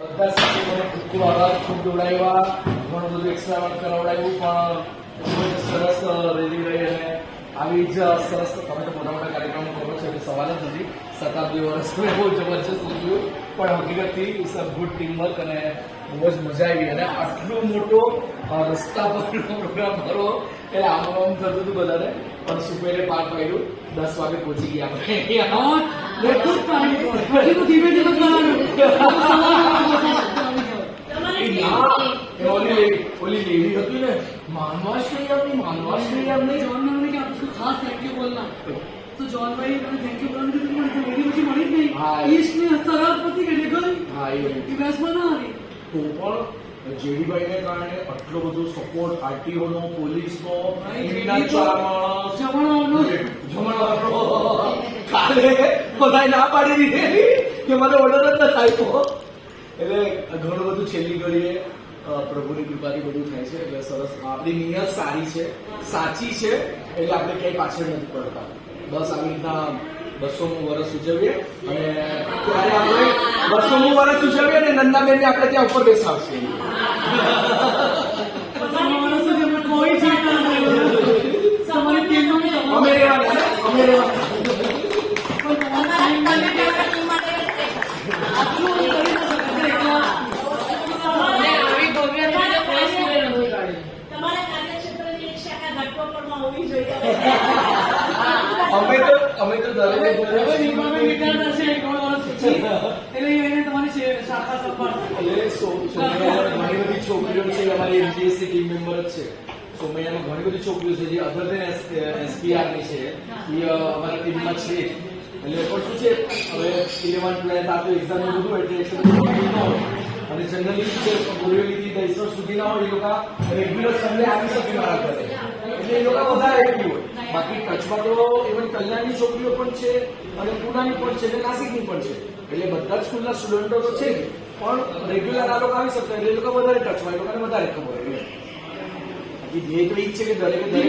ખૂબ ખૂબ ખૂબ દોડાવ્યા ઘણું બધું એક્સ્ટ્રા વર્ક કરાવડાવ્યું પણ ખૂબ જ સરસ રેલી રહી અને આવી જ સરસ, તમે તો મોટા કાર્યક્રમો કરો છો, એટલે સવાલ જ નથી. શતાબ્દી વર્ષ બહુ જબરજસ્ત પણ હકીકતથી બહુ જ મજા આવી. અને આટલો મોટો રસ્તા પરનો પ્રોગ્રામ કરો એટલે આમ આમ થતું હતું બધાને. પણ સુપેરે પાર પાડ્યું. દસ વાગે પહોંચી ગયા કરવાનું. એ ના, એ ઓલી લેડી- ઓલી લેડી હતી ને માનવાશ્રી એમની માનવાશ્રી એમની જોન મેમને કે આપણે શું ખાસ થેન્ક યુ બોલના તો જોન ભાઈ મને થેન્ક યુ બોલવાનું કીધું પણ તો વેલી પછી મળી જ હા. નહીં ઈસ્ટની સરહદ પરથી ગઈ ગઈ હા એ એ બેસમાં ના આવી તો પણ જેડીભાઈને કારણે આટલો બધો સપોર્ટ આરટીઓનો પોલીસનો એમના ચાર માણસ જમણવાનો જમણવાનો કાલે બધાએ ના પાડી દીધી કે મને ઓર્ડર જ નથી આપ્યો એટલે ઘણું બધું છેલ્લી ઘડીએ પ્રભુની કૃપાથી બધું થાય છે. એટલે સરસ. આપણી નિયત સારી છે. સાચી છે એટલે આપણે ક્યાંય પાછળ નથી પડતા. બસ આવી રીતના બસોમું વર્ષ ઉજવીએ અને ત્યારે આપણે બસોમું વર્ષ ઉજવીએ અને નંદાબેનને આપણે ત્યાં ઉપર બેસાડશું. ઘણી બધી છોકરીઓ છે અમારી એમજીએસસી ટીમ મેમ્બર જ છે. સોમૈયામાં ઘણી બધી છોકરીઓ છે જે અધર દેન એસપીઆરની છે એ અમારા ટીમમાં છે. એટલે પણ શું છે હવે ઇલેવન ટ્વેલ્થ આ તો એક્ઝામ બધું એટલે અને જનરલી શું છે બોરીવલીથી દહીસર સુધીના હોય એ લોકો રેગ્યુલર સન્ડે આવી શકે મારા ઘરે. એટલે એ લોકો વધારે એક્ટિવ હોય. બાકી કચ્છમાં તો ઇવન કલ્યાણની છોકરીઓ પણ છે અને પુનાની પણ છે અને નાસિકની પણ છે. એટલે બધા જ સ્કૂલના સ્ટુડન્ટો તો છે પણ રેગ્યુલર આ લોકો આવી શકતા એટલે એ લોકો વધારે ટચમાં એ લોકોને વધારે ખબર હોય. બાકી ધ્યેય તો એ જ છે કે દરેકે દરેક